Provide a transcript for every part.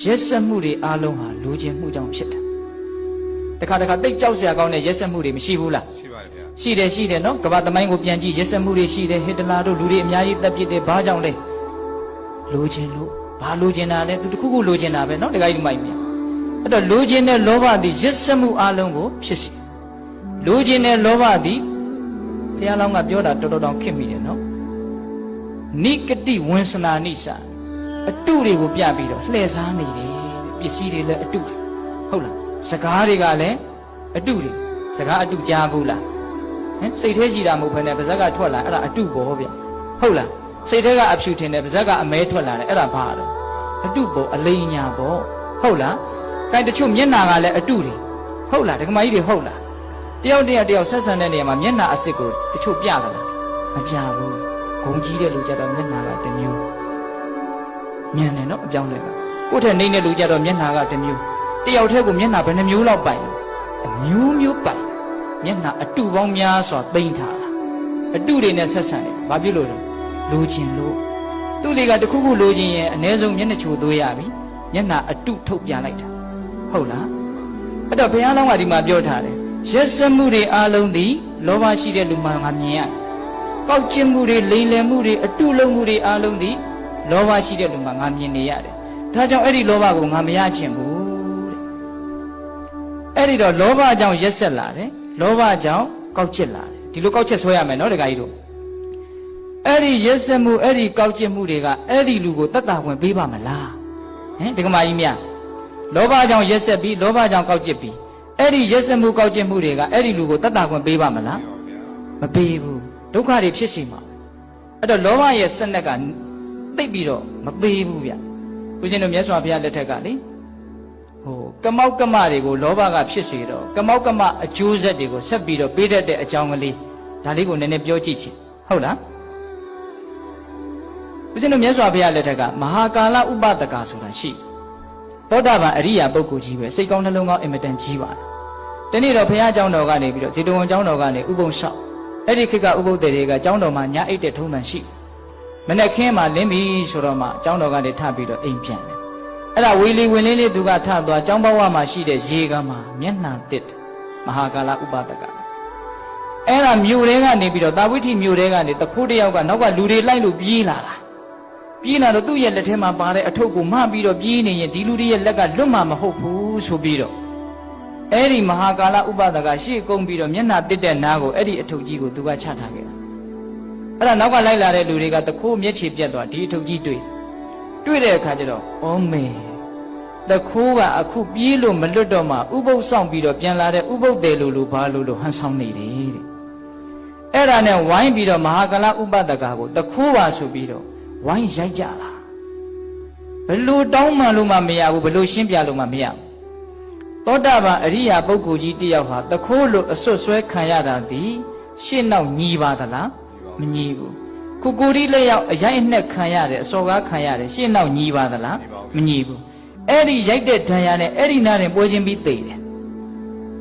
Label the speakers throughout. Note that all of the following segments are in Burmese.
Speaker 1: ရက်ဆက်မှုတွေအားလုံးဟာလိုချင်မှုကြောင့်ဖြစ်တာတခါတခါတိတ်ကြောက်စရာကောင်းတဲ့ရက်ဆက်မှုတွေမရှိဘူးလား
Speaker 2: ရှိပါတယ်ဗျာ
Speaker 1: ရှိတယ်ရှိတယ်နော်ကမ္ဘာသမိုင်းကိုပြန်ကြည့်ရက်ဆက်မှုတွေရှိတယ်ဟစ်တလာတို့လူတွေအများကြီးတက်ပြစ်တယ်ဘာကြောင့်လဲလိုချင်လို့ဘာလိုချင်တာလဲသူတစ်ခုခုလိုချင်တာပဲနော်တခါကြီးဒီမိုက်မြန်အဲ့တော့လိုချင်တဲ့လောဘသည်ရက်ဆက်မှုအလုံးကိုဖြစ်စေလိုချင်တဲ့လောဘသည်ဘုရားလောင်းကပြောတာတော်တော်တောင်ခစ်မိတယ်နော်နိကတိဝင်းစနာနိစာ အတုတွေကိုပြပြီးတော့လှည့်စားနေတယ်ပစ္စည်းတွေလည်းအတုတွေဟုတ်လားစကားတွေကလည်းအတုတွေစကားအတုကြားဘူးလားဟင်စိတ်ထဲကြည်တာမဟုတ်ဘဲနဲ့ပါဇက်ကထွက်လာအဲ့ဒါအတုဘောဗျဟုတ်လားစိတ်ထဲကအဖြူထင်တယ်ပါဇက်ကအမဲထွက်လာတယ်အဲ့ဒါဘာလဲအတုဘောအလိန်ညာဘောဟုတ်လားအဲတချို့မျက်နာကလည်းအတုတွေဟုတ်လားဒကမကြီးတွေဟုတ်လားတယောက်တယောက်တယောက်ဆက်ဆံတဲ့နေရာမှာမျက်နာအစ်စ်ကိုတချို့ပြလာလားမပြဘူးဂုံကြီးတဲ့လူကြတော့မျက်နာကတစ်မျိုး မြန်တယ်နော်အပြောင်းလဲကကိုယ့်ထက်နှိမ့်တဲ့လူကြတော့မျက်နာကတစ်မျိုးတယောက်တည်းကိုမျက်နာဘယ်နှမျိုးလောက်ပိုင်လဲအမျိုးမျိုးပိုင်မျက်နှာအတုပေါင်းများစွာတိမ့်ထားတာအတုတွေနဲ့ဆက်ဆံတယ်ဘာဖြစ်လို့လဲလိုချင်လို့သူ့တွေကတခုခုလိုချင်ရင်အ ਨੇ ဆုံးမျက်နှာချိုသွေးရပြီမျက်နှာအတုထုတ်ပြလိုက်တာဟုတ်လားအဲ့တော့ဘုရားလောင်းကဒီမှာပြောထားတယ်ရက်စက်မှုတွေအလုံးသည်လောဘရှိတဲ့လူမှငါမြင်ရတယ်ကောက်ကျင်မှုတွေလိမ်လည်မှုတွေအတုလုံးမှုတွေအလုံးသည် လောဘရှိတဲ့လူမှငါမြင်နေရတယ်ဒါကြောင့်အဲ့ဒီလောဘကိုငါမရချင်ဘူးတဲ့အဲ့ဒီတော့လောဘကြောင့်ရက်ဆက်လာတယ်လောဘကြောင့်ကောက်ကျစ်လာတယ်ဒီလိုကောက်ချက်ဆွဲရမယ်နော်ဒကာကြီးတို့အဲ့ဒီရက်ဆက်မှုအဲ့ဒီကောက်ကျစ်မှုတွေကအဲ့ဒီလူကိုတတ်တာဝင်ပေးပါမလားဟင်ဒကမာကြီးမြလောဘကြောင့်ရက်ဆက်ပြီးလောဘကြောင့်ကောက်ကျစ်ပြီးအဲ့ဒီရက်ဆက်မှုကောက်ကျစ်မှုတွေကအဲ့ဒီလူကိုတတ်တာဝင်ပေးပါမလား
Speaker 2: ပြီးပါဗျာ
Speaker 1: မပေးဘူးဒုက္ခတွေဖြစ်စီမှာအဲ့တော့လောဘရဲ့စက်နက်က သိပ်ပြီးတော့မသေးဘူးဗျဦးဇင်းတို့မြတ်စွာဘုရားလက်ထက်ကလေဟိုကမောက်ကမတွေကိုလောဘကဖြစ်စေတော့ကမောက်ကမအကျိုးဆက်တွေကိုဆက်ပြီးတော့ပေးတတ်တဲ့အကြောင်းကလေးဒါလေးကိုနည်းနည်းပြောကြည့်ချင်ဟုတ်လားဦးဇင်းတို့မြတ်စွာဘုရားလက်ထက်ကမဟာကာလဥပဒကဆိုတာရှိသောတာပန်အရိယာပုဂ္ဂိုလ်ကြီးပဲစိတ်ကောင်းနှလုံးကောင်းအင်မတန်ကြီးပါတယ်တနေ့တော့ဘုရားကျောင်းတော်ကနေပြီးတော့ဇေတဝန်ကျောင်းတော်ကနေဥပုံလျှောက်အဲ့ဒီခေတ်ကဥပုသ်တွေကကျောင်းတော်မှာညအိတ်တဲ့ထုံးတန်ရှိတယ် မနဲ့ခင်းမှလင်းပြီဆိုတော့မှအကြောင်းတော်ကနေထပြီးတော့အိမ်ပြန်တယ်အဲ့ဒါဝီလီဝင်လင်းလေးသူကထသွားအကြောင်းဘဝမှာရှိတဲ့ရေကမှာမျက်နှာတစ်မဟာကာလဥပဒကအဲ့ဒါမြို့တဲကနေပြီးတော့တာဝိထိမြို့တဲကနေတခိုးတယောက်ကနောက်ကလူတွေလိုက်လို့ပြေးလာတာပြေးလာတော့သူ့ရဲ့လက်ထဲမှာပါတဲ့အထုပ်ကိုမှပြီးတော့ပြေးနေရင်ဒီလူတွေရဲ့လက်ကလွတ်မှာမဟုတ်ဘူးဆိုပြီးတော့အဲ့ဒီမဟာကာလဥပဒကရှေ့ကုန်ပြီးတော့မျက်နှာတစ်တဲ့နားကိုအဲ့ဒီအထုပ်ကြီးကိုသူကချထားခဲ့ အဲ့ဒါနောက်ကလိုက်လာတဲ့လူတွေကတခိုးမျက်ခြေပြတ်သွားဒီအထုပ်ကြီးတွေ့တွေ့တဲ့အခါကျတော့ဩမေတခိုးကအခုပြေးလို့မလွတ်တော့မှဥပုပ်ဆောင်ပြီးတော့ပြန်လာတဲ့ဥပုပ်တယ်လို့လို့ဘာလို့လို့ဟန်ဆောင်နေတယ်တဲ့အဲ့ဒါနဲ့ဝိုင်းပြီးတော့မဟာကာလဥပဒကကိုတခိုးပါဆိုပြီးတော့ဝိုင်းရိုက်ကြတာဘလို့တောင်းမှန်လို့မှမရဘူးဘလို့ရှင်းပြလို့မှမရဘူးသောတာပန်အရိယာပုဂ္ဂိုလ်ကြီးတယောက်ဟာတခိုးလို့အစွတ်ဆွဲခံရတာဒီရှင်းနောက်ညီပါသလား မညီဘူးခုကိုယ်ဒီလက်ရောက်အရိုက်အနှက်ခံရတယ်အစော်ကားခံရတယ်ရှင်းနောက်ညီပါသလားမညီဘူးအဲ့ဒီရိုက်တဲ့ဒဏ်ရာနဲ့အဲ့ဒီနားရင်ပွဲချင်းပြီးသိတယ်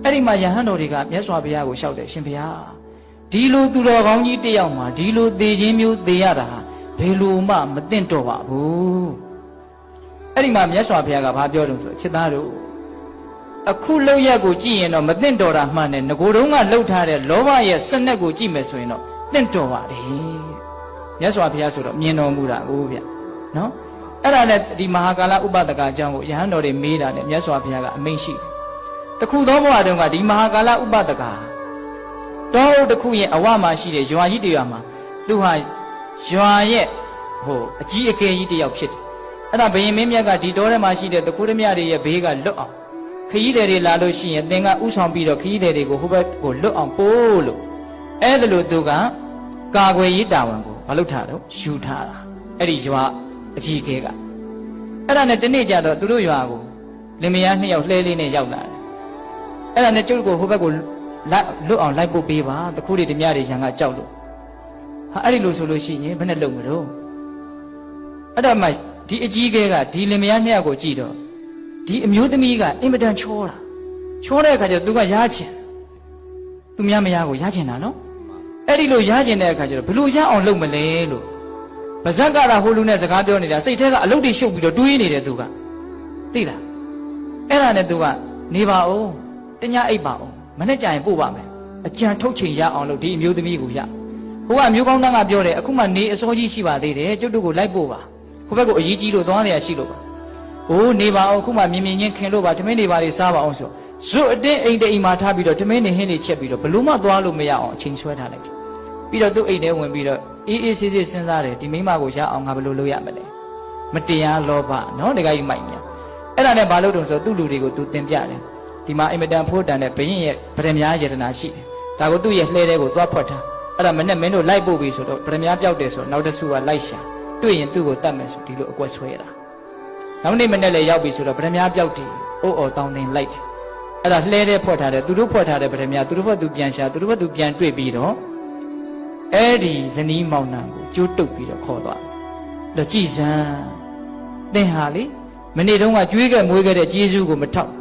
Speaker 1: အဲ့ဒီမှာယဟန်တော်တွေကမြတ်စွာဘုရားကိုလျှောက်တယ်ရှင်ဘုရားဒီလိုသူတော်ကောင်းကြီးတယောက်မှာဒီလိုသေခြင်းမျိုးသေရတာဟာဘယ်လိုမှမသင့်တော်ပါဘူးအဲ့ဒီမှာမြတ်စွာဘုရားကဘာပြောတုံးဆိုချစ်သားတို့အခုလောက်ရက်ကိုကြည့်ရင်တော့မသင့်တော်တာမှန်တယ်ငကိုယ်တုံးကလှုပ်ထားတဲ့လောဘရဲ့စနက်ကိုကြည့်မယ်ဆိုရင်တော့ သင့်တော်ပါတယ်မြတ်စွာဘုရားဆိုတော့မြင်တော်မူတာကိုဗျနော်အဲ့ဒါနဲ့ဒီမဟာကာလဥပဒကအကြောင်းကိုယဟန်တော်တွေမေးတာနဲ့မြတ်စွာဘုရားကအမိန့်ရှိတယ်တခုသောဘဝတုန်းကဒီမဟာကာလဥပဒကတောတစ်ခုရဲ့အဝမှာရှိတဲ့ရွာကြီးတရွာမှာသူဟာရွာရဲ့ဟိုအကြီးအကဲကြီးတယောက်ဖြစ်တယ်အဲ့ဒါဘယင်မင်းမြတ်ကဒီတောထဲမှာရှိတဲ့တကူးဓမြတွေရဲ့ဘေးကလွတ်အောင်ခရီးသည်တွေလာလို့ရှိရင်သင်ကဥဆောင်ပြီးတော့ခရီးသည်တွေကိုဟိုဘက်ကိုလွတ်အောင်ပို့လို့အဲ့ဒါလို့သူက ကာကွယ်ရေးတာဝန်ကိုမလုပ်ထားတော့ယူထားတာအဲ့ဒီရွာအကြီးအကဲကအဲ့ဒါနဲ့တနေ့ကျတော့သူတို့ရွာကိုလင်မယားနှစ်ယောက်လှဲလေးနဲ့ရောက်လာတယ်အဲ့ဒါနဲ့ကျုပ်ကိုဟိုဘက်ကိုလိုက်လွတ်အောင်လိုက်ပို့ပေးပါတကူးတွေဓမြတွေရန်ကကြောက်လို့ဟာအဲ့ဒီလိုဆိုလို့ရှိရင်ဘယ်နဲ့လုံမလို့အဲ့ဒါမှဒီအကြီးကဲကဒီလင်မယားနှစ်ယောက်ကိုကြည့်တော့ဒီအမျိုးသမီးကအင်မတန်ချောတာချောတဲ့အခါကျတော့သူကရားချင်သူများမယားကိုရားချင်တာနော် အဲ့ဒီလိုရားချင်တဲ့အခါကျတော့ဘယ်လိုရအောင်လုပ်မလဲလို့ဗဇက်ကတာဟိုလူနဲ့စကားပြောနေတာစိတ်ထဲကအလုတ်တွေရှုပ်ပြီးတော့တွေးနေတယ်သူကသိလားအဲ့ဒါနဲ့သူကနေပါအောင်တ냐အိပ်ပါအောင်မနေ့ကျရင်ပို့ပါမယ်အကြံထုတ်ချိန်ရအောင်လို့ဒီအမျိုးသမီးကိုရဟိုကမျိုးကောင်းသားကပြောတယ်အခုမှနေအစောကြီးရှိပါသေးတယ်ကျုပ်တို့ကိုလိုက်ပို့ပါဟိုဘက်ကိုအကြီးကြီးလို့သွားနေရရှိလို့ပါအိုးနေပါအောင်အခုမှမြင်မြင်ချင်းခင်လို့ပါထမင်းနေပါလေးစားပါအောင်ဆို ဇွတ်အတင်းအိမ်တအိမ်မှာထားပြီးတော့တမင်းနေဟင်းနေချက်ပြီးတော့ဘလို့မှသွားလို့မရအောင်အချိန်ဆွဲထားလိုက်တယ်ပြီးတော့သူ့အိမ်ထဲဝင်ပြီးတော့အေးအေးဆေးဆေးစဉ်းစားတယ်ဒီမိမကိုရအောင်ငါဘလို့လုပ်ရမလဲမတရားလောဘနော်တကယ်ကြီးမိုက်များအဲ့ဒါနဲ့ဘာလို့တုံဆိုသူ့လူတွေကိုသူတင်ပြတယ်ဒီမှာအင်မတန်ဖိုးတန်တဲ့ဘရင်ရဲ့ဗရမများယတနာရှိတယ်ဒါကိုသူ့ရဲ့လှဲတဲ့ကိုသွားဖွက်ထားအဲ့ဒါမနဲ့မင်းတို့လိုက်ပို့ပြီဆိုတော့ဗရမများပြောက်တယ်ဆိုတော့နောက်တစ်ဆူကလိုက်ရှာတွေ့ရင်သူ့ကိုတတ်မယ်ဆိုဒီလိုအကွက်ဆွဲတာနောက်နေ့မနဲ့လည်းရောက်ပြီဆိုတော့ဗရမများပြောက်တယ်အိုးအော်တောင်းတင်လိုက်တယ် အဲ့ဒါလှဲတဲ့ဖွဲ့ထားတယ်သူတို့ဖွဲ့ထားတဲ့ပထမသူတို့ဘက်သူပြန်ရှာသူတို့ဘက်သူပြန်တွေ့ပြီးတော့အဲ့ဒီဇနီးမောင်နှံကိုကြိုးတုပ်ပြီးတော့ခေါ်သွားတော့ကြည်စမ်းသင်ဟာလေမနေ့တုန်းကကြွေးခဲ့မွေးခဲ့တဲ့ဂျေဇုကိုမထောက်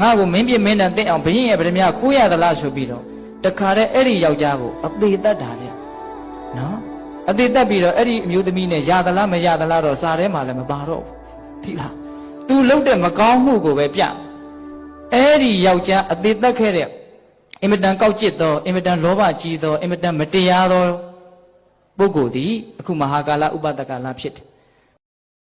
Speaker 1: ငါ့ကိုမင်းပြမင်းတန်သင်အောင်ဘုရင်ရဲ့ပထမခိုးရသလားဆိုပြီးတော့တခါတည်းအဲ့ဒီယောက်ျားကိုအသေးတတ်တာဗျနော်အသေးတတ်ပြီးတော့အဲ့ဒီအမျိုးသမီးနဲ့ရသလားမရသလားတော့စာထဲမှာလည်းမပါတော့ဘူးသိလား तू လုတ်တဲ့မကောင်းမှုကိုပဲပြတယ် အဲ့ဒီယောက်ျားအသေးတက်ခဲ့တဲ့အင်မတန်ကောက်ကျစ်သောအင်မတန်လောဘကြီးသောအင်မတန်မတရားသောပုဂ္ဂိုလ်သည်အခုမဟာကာလဥပဒကာလဖြစ်တယ်